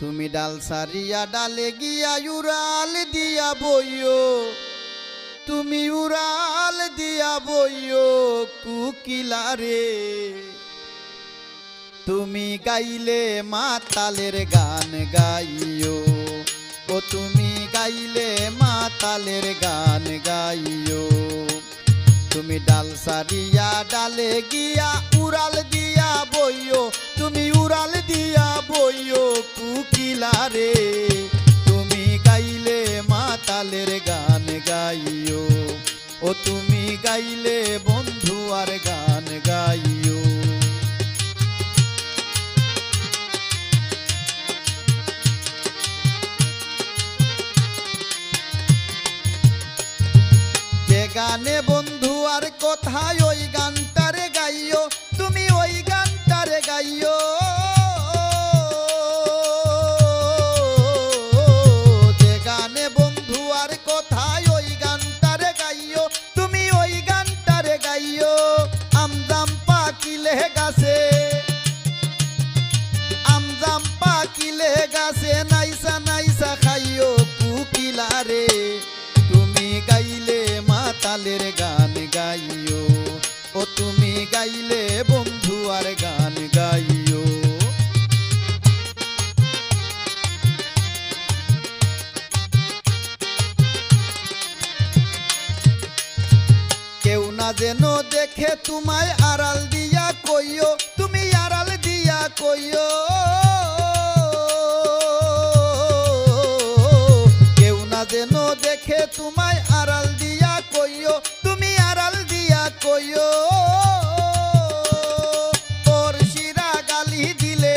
তুমি ডাল সারিয়া ডালে গিয়া উড়াল দিয়া বইও। তুমি উড়াল দিয়া বইও কুকিলারে। তুমি গাইলে মাতালের গান গাইও। ও তুমি গাইলে মাতালের গান গাইও। তুমি ডাল সারিয়া ডালে গিয়া উড়াল দিয়া ও তুমি গাইলে বন্ধু আর গান গাইও। যে গানে বন্ধু আর কোথায় ওই গানটারে গাইও, তুমি ওই গানটারে গাইও। পাকিলে গাছে নাইসা নাইসা খাইও কুকিলারে তুমি গাইলে মাতালের গান গাইও। ও তুমি গাইলে বন্ধু আর গান গাইও। কেউ না যেন দেখে তোমায় আড়াল দিয়া কইও দেখে তোমায় আড়াল দিয়া কইও, তুমি আড়াল দিয়া কইও। গালি দিলে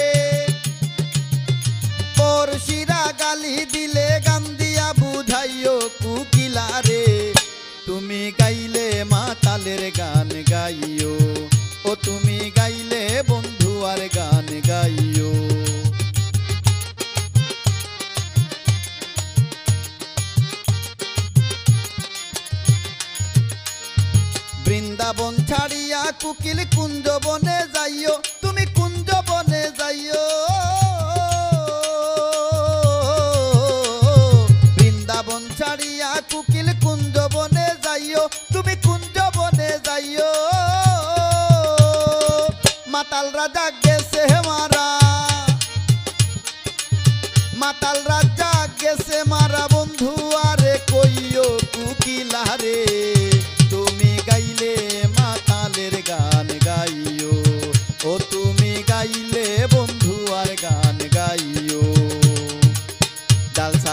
গালি দিলে গান দিয়া বুঝাইও কুকিলারে। তুমি গাইলে মাতালের গান গাইও, ও তুমি বৃন্দাবন ছাড়িয়া কুকিল কুঞ্জ বনে যাইও, তুমি কুঞ্জ বনে যাইও। বৃন্দাবন ছাড়িয়া কুকিল কুঞ্জ বনে যাইও, তুমি কুঞ্জ বনে যাইও। মাতাল রাজা গেছে মারা। মাতাল রাজা গেছে মারা বন্ধু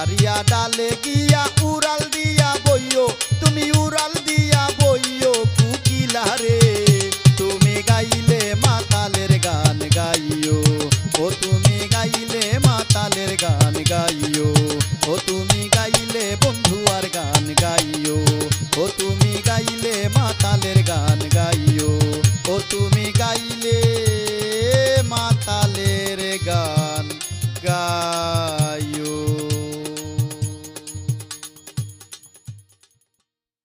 দাঁড়িয়া ডালে গিয়া উড়াল দিয়া বইও তুমি উড়াল দিয়া বইও কুকিলা রে তুমি গাইলে মাতালের গান গাইও ও তুমি গাইলে মাতালের গান গাইও ও তুমি গাইলে বন্ধু আর গান গাইও ও তুমি গাইলে মাতালের গান গাইও ও তুমি গাইলে মাতালের গান গা